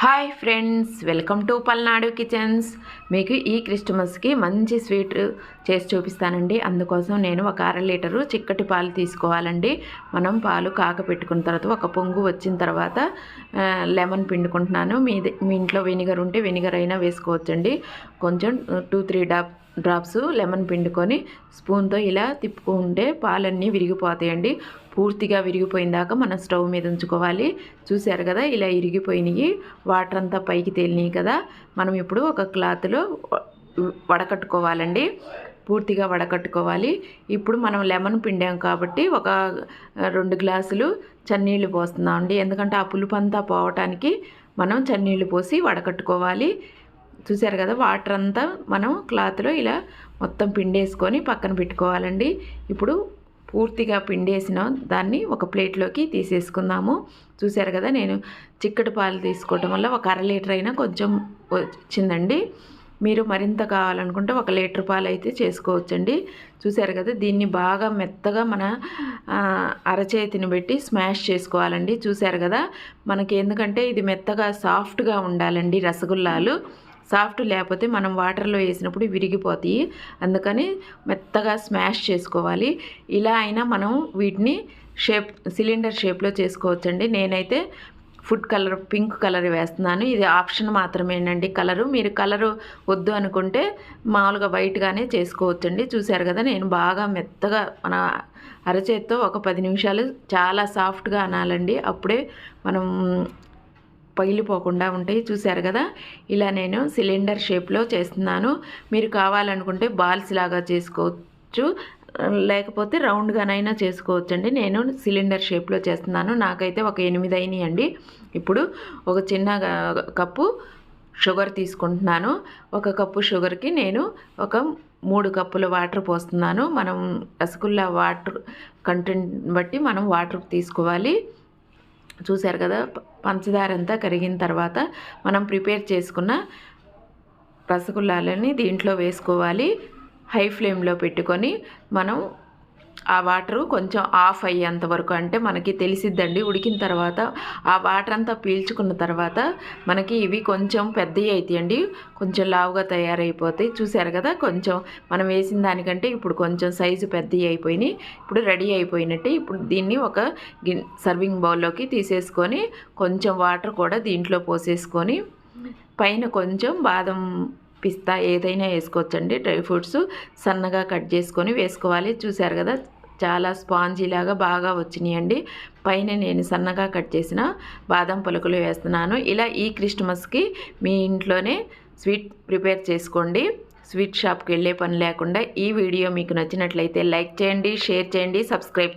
Hi friends welcome to Palnadu kitchens. మీకు ఈ క్రిస్టమస్కి మంచి స్వీట్ చేసి చూపిస్తానండి. అందుకోసం నేను ఒక అర లీటరు చిక్కటి పాలు తీసుకోవాలండి. మనం పాలు కాకపెట్టుకున్న తర్వాత ఒక పొంగు వచ్చిన తర్వాత లెమన్ పిండుకుంటున్నాను. మీ మీ ఇంట్లో వెనిగర్ ఉంటే వెనిగర్ అయినా వేసుకోవచ్చండి. కొంచెం two three drop drops lemon పిండుకొని స్పూన్తో ఇలా తిప్పుకుంటే పాలన్నీ విరిగిపోతాయండి. పూర్తిగా విరిగిపోయిన దాకా మనం స్టవ్ మీద ఉంచుకోవాలి. చూశారు కదా ఇలా ఇరిగిపోయినాయి. వాటర్ అంతా పైకి తేలినాయి కదా. మనం ఇప్పుడు ఒక క్లాత్లో వడకట్టుకోవాలండి. పూర్తిగా వడకట్టుకోవాలి. ఇప్పుడు మనం లెమన్ పిండాం కాబట్టి ఒక రెండు గ్లాసులు చన్నీళ్ళు పోస్తున్నాం అండి ఎందుకంటే ఆ పులుపు అంతా పోవటానికి మనం చన్నీళ్ళు పోసి వడకట్టుకోవాలి. చూసారు కదా వాటర్ అంతా మనం క్లాత్లో ఇలా మొత్తం పిండేసుకొని పక్కన పెట్టుకోవాలండి. ఇప్పుడు పూర్తిగా పిండేసిన దాన్ని ఒక ప్లేట్లోకి తీసేసుకుందాము. చూసారు కదా నేను చిక్కటి పాలు తీసుకోవటం వల్ల ఒక అర లీటర్ అయినా కొంచెం వచ్చిందండి. మీరు మరింత కావాలనుకుంటే ఒక లీటర్ పాలు అయితే చేసుకోవచ్చండి. చూసారు కదా దీన్ని బాగా మెత్తగా మన అరచేతిని పెట్టి స్మాష్ చేసుకోవాలండి. చూసారు కదా మనకి ఎందుకంటే ఇది మెత్తగా సాఫ్ట్గా ఉండాలండి రసగుల్లాలు. సాఫ్ట్ లేకపోతే మనం వాటర్లో వేసినప్పుడు విరిగిపోతాయి. అందుకని మెత్తగా స్మాష్ చేసుకోవాలి. ఇలా అయినా మనం వీటిని షేప్ సిలిండర్ షేప్లో చేసుకోవచ్చండి. నేనైతే ఫుడ్ కలర్ పింక్ కలర్ వేస్తున్నాను. ఇది ఆప్షన్ మాత్రమేనండి కలరు. మీరు కలరు వద్దు అనుకుంటే మామూలుగా వైట్గానే చేసుకోవచ్చండి. చూశారు కదా నేను బాగా మెత్తగా మన అరచేత్తో ఒక పది నిమిషాలు చాలా సాఫ్ట్గా అనాలండి. అప్పుడే మనం పగిలిపోకుండా ఉంటాయి. చూశారు కదా? ఇలా నేను సిలిండర్ షేప్లో చేస్తున్నాను. మీరు కావాలనుకుంటే బాల్స్ లాగా చేసుకోవచ్చు. లేకపోతే రౌండ్గానైనా చేసుకోవచ్చండి. నేను సిలిండర్ షేప్లో చేస్తున్నాను. నాకైతే ఒక ఎనిమిది అయినాయండి. ఇప్పుడు ఒక చిన్న కప్పు షుగర్ తీసుకుంటున్నాను. ఒక కప్పు షుగర్కి నేను ఒక మూడు కప్పుల వాటర్ పోస్తున్నాను. మనం రసగుల్లా వాటర్ కంటెంట్ బట్టి మనం వాటర్ తీసుకోవాలి. చూశారు కదా పంచదార అంతా కరిగిన తర్వాత మనం ప్రిపేర్ చేసుకున్న రసగుల్లాలని దీంట్లో వేసుకోవాలి. హై ఫ్లేమ్లో పెట్టుకొని మనం ఆ వాటరు కొంచెం ఆఫ్ అయ్యేంత వరకు అంటే మనకి తెలిసిద్దండి. ఉడికిన తర్వాత ఆ వాటర్ అంతా పీల్చుకున్న తర్వాత మనకి ఇవి కొంచెం పెద్దవి అవుతాయండి కొంచెం లావుగా తయారైపోతాయి చూశారు కదా కొంచెం మనం వేసిన దానికంటే ఇప్పుడు కొంచెం సైజు పెద్దవి అయిపోయినాయి. ఇప్పుడు రెడీ అయిపోయినట్టే ఇప్పుడు దీన్ని ఒక గిన్ సర్వింగ్ బౌల్లోకి తీసేసుకొని కొంచెం వాటర్ కూడా దీంట్లో పోసేసుకొని పైన కొంచెం బాదం పిస్తా ఏదైనా వేసుకోవచ్చండి. డ్రై ఫ్రూట్స్ సన్నగా కట్ చేసుకొని వేసుకోవాలి. చూశారు కదా చాలా స్పాంజీ లాగా బాగా వచ్చినాయండి. పైన నేను సన్నగా కట్ చేసిన బాదం పలుకులు వేస్తున్నాను. ఇలా ఈ క్రిస్మస్కి మీ ఇంట్లోనే స్వీట్ ప్రిపేర్ చేసుకోండి. స్వీట్ షాప్కి వెళ్ళే పని లేకుండా ఈ వీడియో మీకు నచ్చినట్లయితే లైక్ చేయండి షేర్ చేయండి సబ్స్క్రైబ్ చేయండి.